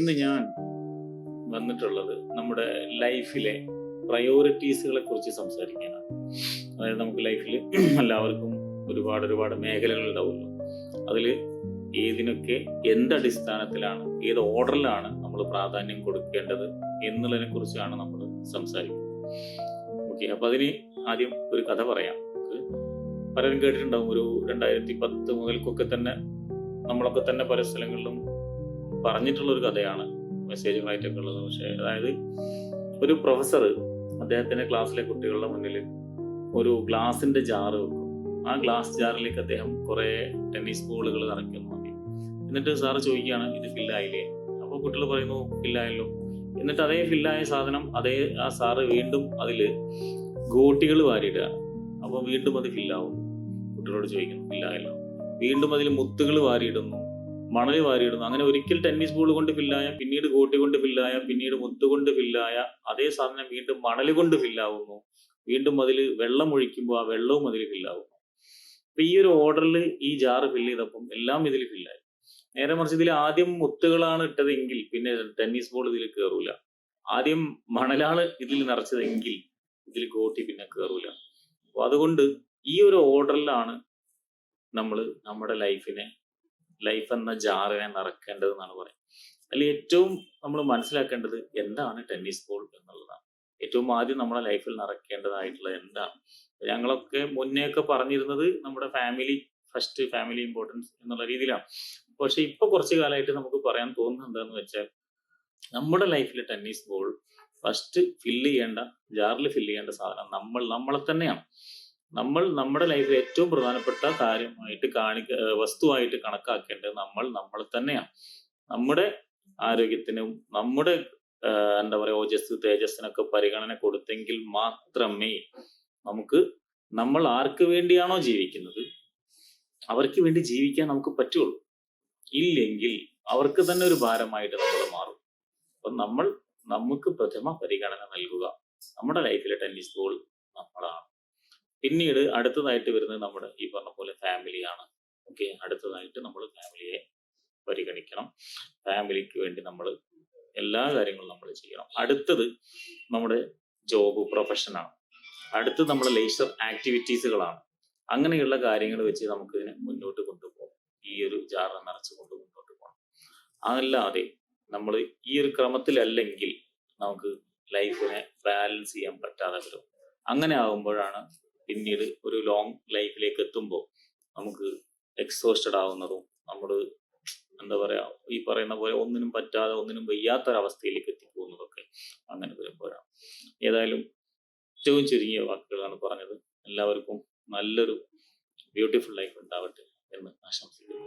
ഇന്ന് ഞാൻ വന്നിട്ടുള്ളത് നമ്മുടെ ലൈഫിലെ പ്രയോറിറ്റീസുകളെ കുറിച്ച് സംസാരിക്കാനാണ്. അതായത് നമുക്ക് ലൈഫിൽ എല്ലാവർക്കും ഒരുപാട് ഒരുപാട് മേഖലകൾ ഉണ്ടാവുമല്ലോ. അതിൽ ഏതിനൊക്കെ എന്ത് അടിസ്ഥാനത്തിലാണ് ഏത് ഓർഡറിലാണ് നമ്മൾ പ്രാധാന്യം കൊടുക്കേണ്ടത് എന്നുള്ളതിനെ കുറിച്ചാണ് നമ്മൾ സംസാരിക്കുന്നത്. ഓക്കെ അപ്പൊ അതിന് ആദ്യം ഒരു കഥ പറയാം. പലരും കേട്ടിട്ടുണ്ടാവും ഒരു രണ്ടായിരത്തി പത്ത് മുതൽക്കൊക്കെ തന്നെ നമ്മളൊക്കെ തന്നെ പല സ്ഥലങ്ങളിലും പറഞ്ഞിട്ടുള്ള ഒരു കഥയാണ് മെസ്സേജുകളായിട്ടൊക്കെ ഉള്ളത്. പക്ഷെ അതായത് ഒരു പ്രൊഫസർ അദ്ദേഹത്തിന്റെ ക്ലാസ്സിലെ കുട്ടികളുടെ മുന്നിൽ ഒരു ഗ്ലാസിന്റെ ജാറ് വെക്കും. ആ ഗ്ലാസ് ജാറിലേക്ക് അദ്ദേഹം കുറെ ടെന്നീസ് ബോളുകൾ നിറയ്ക്കുന്നു എന്നിട്ട് സാറ് ചോദിക്കുകയാണ് ഇത് ഫില്ലായില്ലേ അപ്പോൾ കുട്ടികൾ പറയുന്നു ഫില്ലായല്ലോ എന്നിട്ട് അതേ ഫില്ലായ സാധനം അതേ ആ സാറ് വീണ്ടും അതിൽ ഗോട്ടികൾ വാരിയിടുക. അപ്പോൾ വീണ്ടും അത് ഫില്ലാവും കുട്ടികളോട് ചോദിക്കുന്നു ഫില്ലായല്ലോ വീണ്ടും അതിൽ മുത്തുകൾ വാരിയിടുന്നു. മണൽ വാരിയിടുന്നു. അങ്ങനെ ഒരിക്കൽ ടെന്നീസ് ബോൾ കൊണ്ട് ഫില്ലായ പിന്നീട് ഗോട്ടി കൊണ്ട് ഫില്ലായ പിന്നീട് മുത്ത് കൊണ്ട് ഫില്ലായ അതേ സാധനം വീണ്ടും മണൽ കൊണ്ട് ഫില്ലാവുന്നു വീണ്ടും അതിൽ വെള്ളം ഒഴിക്കുമ്പോൾ ആ വെള്ളവും അതിൽ ഫില്ലാവുന്നു അപ്പൊ ഈ ഒരു ഓർഡറിൽ ഈ ജാറ് ഫില്ല് ചെയ്തപ്പം എല്ലാം ഇതിൽ ഫില്ലായി നേരെ മറിച്ച് ഇതിൽ ആദ്യം മുത്തുകളാണ് ഇട്ടതെങ്കിൽ പിന്നെ ടെന്നീസ് ബോൾ ഇതിൽ കയറൂല ആദ്യം മണലാണ് ഇതിൽ നിറച്ചതെങ്കിൽ ഇതിൽ ഗോട്ടി പിന്നെ കയറൂല അപ്പൊ അതുകൊണ്ട് ഈ ഒരു ഓർഡറിലാണ് നമ്മൾ നമ്മുടെ ലൈഫിനെ ലൈഫ് എന്ന ജാറിനെ നിറക്കേണ്ടത് എന്നാണ് പറയുന്നത്. അതിൽ ഏറ്റവും നമ്മൾ മനസ്സിലാക്കേണ്ടത് എന്താണ് ടെന്നീസ് ബോൾ എന്നുള്ളതാണ്. ഏറ്റവും ആദ്യം നമ്മുടെ ലൈഫിൽ നിറക്കേണ്ടതായിട്ടുള്ളത് എന്താണ്? ഞങ്ങളൊക്കെ മുന്നേ ഒക്കെ പറഞ്ഞിരുന്നത് നമ്മുടെ ഫാമിലി ഫസ്റ്റ് ഫാമിലി ഇമ്പോർട്ടൻസ് എന്നുള്ള രീതിയിലാണ്. പക്ഷെ ഇപ്പൊ കുറച്ച് കാലമായിട്ട് നമുക്ക് പറയാൻ തോന്നുന്നത് എന്താന്ന് വെച്ചാൽ നമ്മുടെ ലൈഫിൽ ടെന്നീസ് ബോൾ ഫസ്റ്റ് ഫില്ല് ചെയ്യേണ്ട ജാറിൽ ഫില്ല് ചെയ്യേണ്ട സാധനം നമ്മൾ നമ്മളെ തന്നെയാണ്. നമ്മൾ നമ്മുടെ ലൈഫിൽ ഏറ്റവും പ്രധാനപ്പെട്ട കാര്യമായിട്ട് കാണിക്ക വസ്തുവായിട്ട് കണക്കാക്കേണ്ടത് നമ്മൾ നമ്മൾ തന്നെയാണ് നമ്മുടെ ആരോഗ്യത്തിനും നമ്മുടെ എന്താ പറയുക ഓജസ് തേജസ്സിനൊക്കെ പരിഗണന കൊടുത്തെങ്കിൽ മാത്രമേ നമുക്ക് നമ്മൾ ആർക്ക് വേണ്ടിയാണോ ജീവിക്കുന്നത്? അവർക്ക് വേണ്ടി ജീവിക്കാൻ നമുക്ക് പറ്റുള്ളൂ. ഇല്ലെങ്കിൽ അവർക്ക് തന്നെ ഒരു ഭാരമായിട്ട് നമ്മൾ മാറും. അപ്പൊ നമ്മൾ നമുക്ക് പ്രഥമ പരിഗണന നൽകുക. നമ്മുടെ ലൈഫിലെ ടെന്നീസ് ബോൾ പിന്നീട് അടുത്തതായിട്ട് വരുന്നത് നമ്മുടെ ഈ പറഞ്ഞ പോലെ ഫാമിലിയാണ് ഓക്കെ അടുത്തതായിട്ട് നമ്മൾ ഫാമിലിയെ പരിഗണിക്കണം. ഫാമിലിക്ക് വേണ്ടി നമ്മൾ എല്ലാ കാര്യങ്ങളും നമ്മൾ ചെയ്യണം. അടുത്തത് നമ്മുടെ ജോബ് പ്രൊഫഷനാണ് അടുത്തത് നമ്മുടെ ലേസർ ആക്ടിവിറ്റീസുകളാണ് അങ്ങനെയുള്ള കാര്യങ്ങൾ വെച്ച് നമുക്ക് ഇതിനെ മുന്നോട്ട് കൊണ്ടുപോകാം ഈ ഒരു ജാറ നിറച്ച് കൊണ്ട് മുന്നോട്ട് പോകണം. അതല്ലാതെ നമ്മൾ ഈ ഒരു ക്രമത്തിലല്ലെങ്കിൽ നമുക്ക് ലൈഫിനെ ബാലൻസ് ചെയ്യാൻ പറ്റാതെ വരും. അങ്ങനെ ആകുമ്പോഴാണ് പിന്നീട് ഒരു ലോങ് ലൈഫിലേക്ക് എത്തുമ്പോൾ നമുക്ക് എക്സോസ്റ്റഡ് ആവുന്നതും നമ്മൾ എന്താ പറയാ ഈ പറയുന്ന പോലെ ഒന്നിനും പറ്റാതെ ഒന്നിനും വയ്യാത്തൊരവസ്ഥയിലേക്ക് എത്തിപ്പോകുന്നതൊക്കെ അങ്ങനെ വരുമ്പോഴാണ് ഏതായാലും ഏറ്റവും ചുരുങ്ങിയ വാക്കുകളാണ് പറഞ്ഞത്. എല്ലാവർക്കും നല്ലൊരു ബ്യൂട്ടിഫുൾ ലൈഫ് ഉണ്ടാവട്ടെ എന്ന് ആശംസിക്കുന്നു.